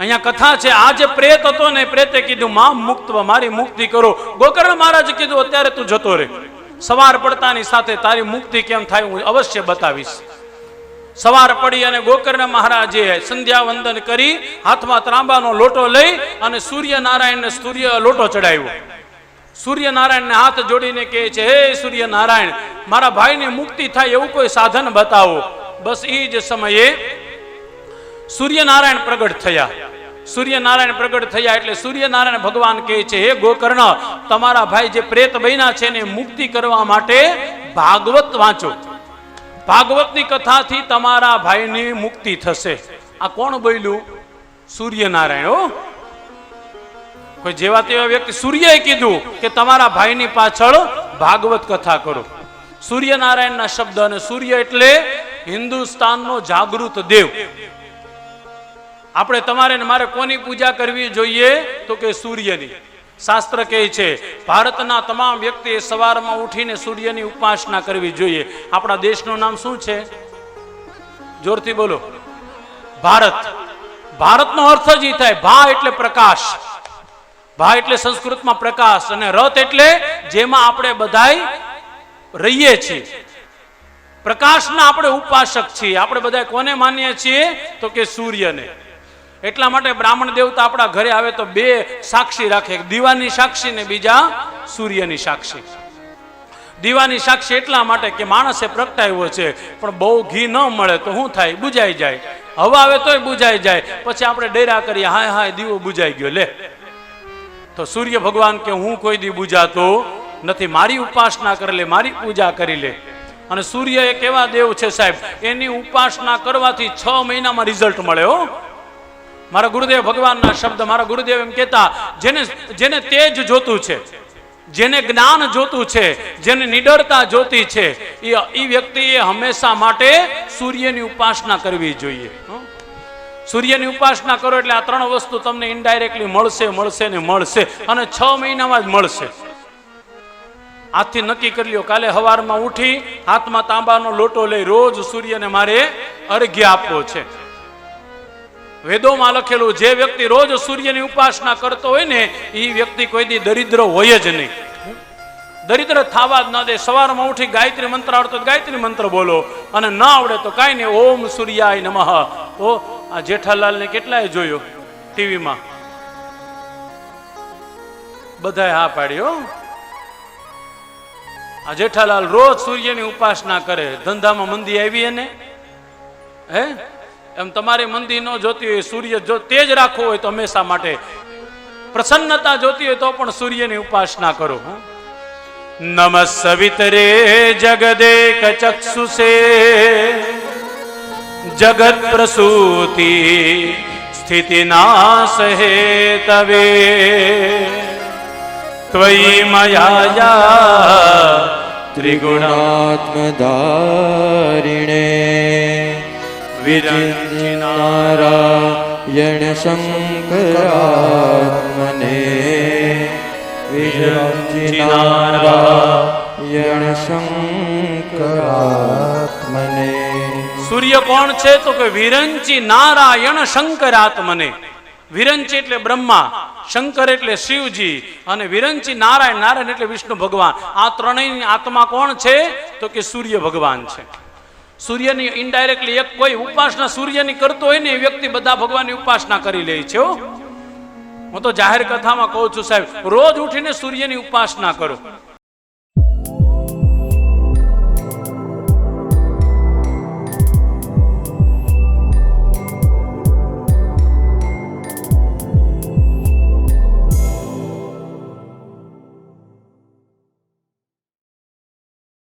અહીંયા કથા છે આ જે પ્રેત હતો ને પ્રેતે કીધું મામ મુક્ત મારી મુક્તિ કરો. ગોકર્ણ મહારાજે કીધું, અત્યારે તું જતો રે સવાર પડતાની સાથે તારી મુક્તિ કેમ થાય હું અવશ્ય બતાવીશ. સવાર પડી અને ગોકર્ણ મહારાજે સંધ્યા વંદન કરી, હાથમાં ત્રાંબાનો લોટો લઈ અને સૂર્યનારાયણને સૂર્ય લોટો ચડાવ્યો. સૂર્યનારાયણને હાથ જોડીને કહે છે, હે સૂર્યનારાયણ, મારા ભાઈને મુક્તિ થાય એવું કોઈ સાધન બતાવો. બસ એ જ સમયે સૂર્યનારાયણ પ્રગટ થયા. સૂર્યનારાયણ પ્રગટ થયા એટલે સૂર્યનારાયણ ભગવાન કહે છે, હે ગોકર્ણ, તમારા ભાઈ જે પ્રેત બન્યા છે ને મુક્તિ કરવા માટે ભાગવત વાંચો. ભાગવતની કથાથી તમારા ભાઈની મુક્તિ થશે. આ કોણ બોલ્યું? સૂર્યનારાયણ, હો. કોઈ જેવા તેવા વ્યક્તિ સૂર્યએ કીધું કે તમારા ભાઈની પાછળ ભાગવત કથા કરો. સૂર્યનારાયણના શબ્દ અને સૂર્ય એટલે હિન્દુસ્તાનનો જાગૃત દેવ. આપણે તમારે મારે કોની પૂજા કરવી જોઈએ? તો કે સૂર્યની. શાસ્ત્ર કહે છે, ભારતના તમામ વ્યક્તિએ સવારમાં ઉઠીને સૂર્યની ઉપાસના કરવી જોઈએ. આપણા દેશનું નામ શું છે? જોરથી બોલો. ભારત. ભારતનો અર્થ જ એ થાય, ભા એટલે પ્રકાશ. ભા એટલે સંસ્કૃતમાં પ્રકાશ અને રથ એટલે જેમાં આપણે બધાય રહીએ છીએ. પ્રકાશના આપણે ઉપાસક છીએ. આપણે બધા કોને માનીએ છીએ? તો કે સૂર્યને. એટલા માટે બ્રાહ્મણ દેવતા આપણા ઘરે આવે તો બે સાક્ષી રાખે. દીવાની સાક્ષી ને બીજા સૂર્યની સાક્ષી. દીવાની સાક્ષી એટલા માટે કે માણસે પ્રગટાવ્યો છે, પણ બહુ ઘી ન મળે તો શું થાય? બુજાઈ જાય. હવા આવે તોય બુજાઈ જાય. પછી આપણે ડેરા કરીએ, હાય હાય, દીવો બુજાઈ ગયો, લે. તો સૂર્ય ભગવાન કે, હું કોઈ દી બુજાતો નથી. મારી ઉપાસના કરી લે, મારી પૂજા કરી લે. અને સૂર્ય એક એવા દેવ છે સાહેબ? એની ઉપાસના કરવાથી છ મહિનામાં રિઝલ્ટ મળે, હો. મારા ગુરુદેવ ભગવાનના શબ્દ મારા ગુરુદેવ એમ કહેતા, જેને જેને તેજ જોતું છે, જેને જ્ઞાન જોતું છે, જેને નિડરતા જોતી છે, એ એ વ્યક્તિએ હંમેશા માટે સૂર્યની ઉપાસના કરવી જોઈએ. સૂર્યની ઉપાસના કરો એટલે આ ત્રણ વસ્તુ તમને ઇનડાયરેક્ટલી મળશે મળશે ને મળશે અને છ મહિનામાં જ મળશે. આજથી નક્કી કરી લ્યો, કાલે સવારમાં ઉઠી હાથમાં તાંબાનો લોટો લઈ રોજ સૂર્યને મારે અર્ઘ્ય આપવો છે. વેદોમાં લખેલું જે વ્યક્તિ રોજ સૂર્યની ઉપાસના કરતો હોય ને એ વ્યક્તિ કોઈ દી દરિદ્ર હોય જ નહીં. દરિદ્ર થવા જ ન દે. સવારમાં ઉઠી ગાયત્રી મંત્ર આવડતો ગાયત્રી મંત્ર બોલો. અને ના આવડે તો કાંઈ નહીં. ઓમ સૂર્યાય નમઃ. ઓ આ જેઠાલાલને કેટલાય જોયો ટીવીમાં? બધાય હા પાડ્યો આ જેઠાલાલ રોજ સૂર્યની ઉપાસના કરે. ધંધામાં મંદી આવી એને? હે? એમ તમારે મંદી ન જોતી હોય, સૂર્ય જો તેજ રાખવો હોય તો હંમેશા માટે. પ્રસન્નતા જોતી હોય તો પણ સૂર્યની ઉપાસના કરો, હું. નમઃ સવિતરે જગદેક ચક્ષુષે. જગત પ્રસૂતિ સ્થિતિ નાશ તવે. ત્વયી મયા ત્રિગુણાત્મધારિણે વિજિનારાયણ શંકરાત્મને વિરંજનારાયણ શંકરાત્મને સૂર્ય કોણ છે? તો કે વિરંચી નારાયણ શંકરાત્મને. વિરંચી એટલે બ્રહ્મા, શંકર એટલે શિવજી, અને વિરંચી નારાયણ નારાયણ એટલે વિષ્ણુ ભગવાન. આ ત્રણેયની આત્મા કોણ છે? તો કે સૂર્ય ભગવાન છે. સૂર્યની ઇનડાયરેક્ટલી એક કોઈ ઉપાસના સૂર્યની કરતો હોય ને, એ વ્યક્તિ બધા ભગવાનની ઉપાસના કરી લે છે હું તો જાહેર કથામાં કહું છું સાહેબ, રોજ ઉઠીને સૂર્યની ઉપાસના કરો.